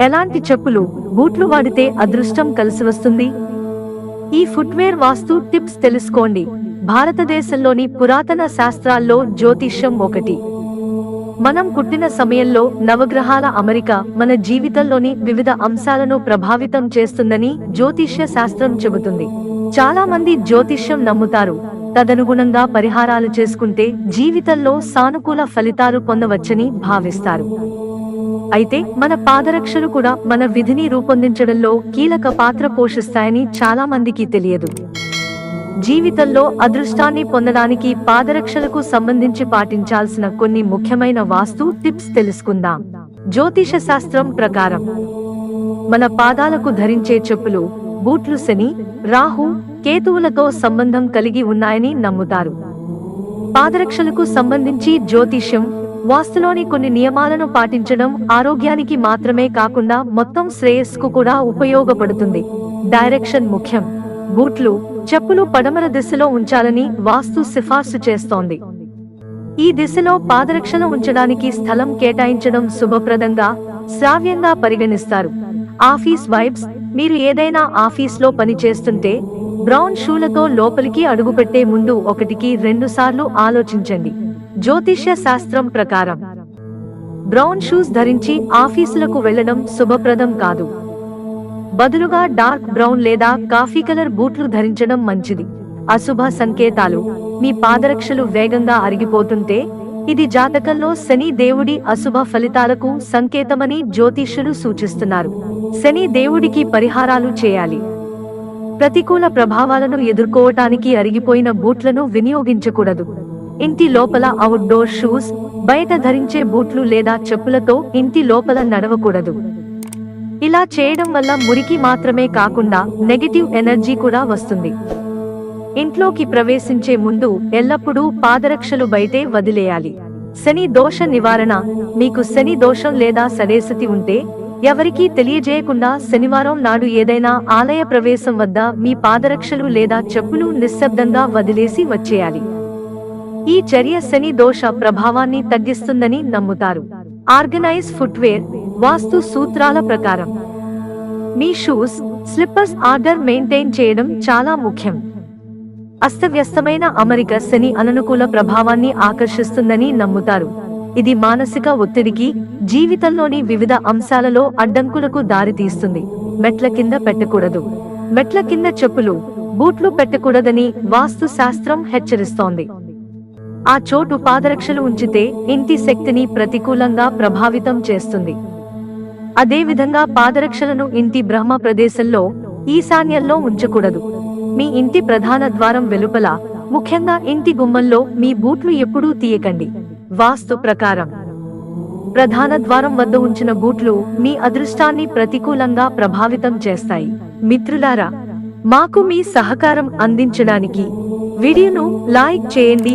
ఎలాంటి చెప్పులు బూట్లు వాడితే అదృష్టం కలిసి వస్తుంది? ఈ ఫుట్వేర్ వాస్తు టిప్స్ తెలుసుకోండి. భారతదేశంలోని పురాతన శాస్త్రాల్లో జ్యోతిష్యం ఒకటి. మనం పుట్టిన సమయంలో నవగ్రహాల అమరిక మన జీవితంలోని వివిధ అంశాలను ప్రభావితం చేస్తుందని జ్యోతిష్య శాస్త్రం చెబుతుంది. చాలా మంది జ్యోతిష్యం నమ్ముతారు. తదనుగుణంగా పరిహారాలు చేసుకుంటే జీవితంలో సానుకూల ఫలితాలు పొందవచ్చని భావిస్తారు. అయితే మన పాదరక్షలు కూడా మన విధిని రూపొందించడంలో కీలక పాత్ర పోషిస్తాయని చాలా మందికి తెలియదు. జీవితంలో అదృష్టాన్ని పొందడానికి పాదరక్షలకు సంబంధించి పాటించాల్సిన కొన్ని ముఖ్యమైన వాస్తు టిప్స్ తెలుసుకుందాం. జ్యోతిష శాస్త్రం ప్రకారం మన పాదాలకు ధరించే చెప్పులు బూట్లు శని రాహు కేతువులతో సంబంధం కలిగి ఉన్నాయని నమ్ముతారు. పాదరక్షలకు సంబంధించి జ్యోతిష్యం వాస్తులోని కొన్ని నియమాలను పాటించడం ఆరోగ్యానికి మాత్రమే కాకుండా మొత్తం శ్రేయస్కు కూడా ఉపయోగపడుతుంది. డైరెక్షన్ ముఖ్యం. బూట్లు చెప్పులు పడమర దిశలో ఉంచాలని వాస్తు సిఫార్సు చేస్తోంది. ఈ దిశలో పాదరక్షణ ఉంచడానికి స్థలం కేటాయించడం శుభప్రదంగా శ్రావ్యంగా పరిగణిస్తారు. ఆఫీస్ వైబ్స్ మీరు ఏదైనా ఆఫీస్లో పనిచేస్తుంటే బ్రౌన్ షూలతో లోపలికి అడుగుపెట్టే ముందు ఒకటికి రెండు సార్లు ఆలోచించండి. జ్యోతిష్య శాస్త్రం ప్రకారం. బ్రౌన్ షూస్ ధరించి ఆఫీసులకు వెళ్ళడం శుభప్రదం కాదు. బదులుగా డార్క్ బ్రౌన్ లేదా కాఫీ కలర్ బూట్లు ధరించడం మంచిది. అశుభ సంకేతాలు. మీ పాదరక్షలు వేగంగా అరిగిపోతుంటే ఇది జాతకంలో శని దేవుడి అశుభ ఫలితాలకు సంకేతమని జ్యోతిష్యులు సూచిస్తున్నారు. శని దేవుడికి పరిహారాలు చేయాలి. ప్రతికూల ప్రభావాలను ఎదుర్కోవటానికి అరిగిపోయిన బూట్లను వినియోగించకూడదు. ఇంటి లోపల అవుట్డోర్ షూస్ బయట ధరించే బూట్లు లేదా చెప్పులతో ఇంటి లోపల నడవకూడదు. ఇలా చేయడం వల్ల మురికి మాత్రమే కాకుండా నెగటివ్ ఎనర్జీ కూడా వస్తుంది. ఇంట్లోకి ప్రవేశించే ముందు ఎల్లప్పుడూ పాదరక్షలు బయటే వదిలేయాలి. శని దోష నివారణ మీకు శని దోషం లేదా సరేసతి ఉంటే ఎవరికీ తెలియజేయకుండా శనివారం నాడు ఏదైనా ఆలయ ప్రవేశం వద్ద మీ పాదరక్షలు లేదా చెప్పులు నిశ్శబ్దంగా వదిలేసి వచ్చేయాలి. ఈ చర్య శని దోష ప్రభావాన్ని తగ్గిస్తుందని నమ్ముతారు. ఆర్గనైజ్ ఫుట్వేర్ వాస్తు సూత్రాల ప్రకారం. మీ షూస్ స్లిప్పర్స్ ఆర్డర్ మెయింటైన్ చేయడం చాలా ముఖ్యం. అస్తవ్యస్తమైన అమరిక శని అననుకూల ప్రభావాన్ని ఆకర్షిస్తుందని నమ్ముతారు. ఇది మానసిక ఒత్తిడికి జీవితంలోని వివిధ అంశాలలో అడ్డంకులకు దారితీస్తుంది. మెట్ల కింద పెట్టకూడదు. మెట్ల కింద చెప్పులు బూట్లు పెట్టకూడదని వాస్తు శాస్త్రం హెచ్చరిస్తోంది. ఆ చోటు పాదరక్షలు ఉంచితే ఇంటి శక్తిని ప్రతికూలంగా ప్రభావితం చేస్తుంది. అదేవిధంగా పాదరక్షలను ఇంటి బ్రహ్మ ప్రదేశంలో ఈశాన్యంలో ఉంచకూడదు. మీ ఇంటి ప్రధాన ద్వారం వెలుపల ముఖ్యంగా ఇంటి గుమ్మంలో మీ బూట్లు ఎప్పుడూ తీయకండి. వాస్తు ప్రకారం ప్రధాన ద్వారం వద్ద ఉంచిన బూట్లు మీ అదృష్టాన్ని ప్రతికూలంగా ప్రభావితం చేస్తాయి. మిత్రులారా మాకు మీ సహకారం అందించడానికి వీడియోను లైక్ చేయండి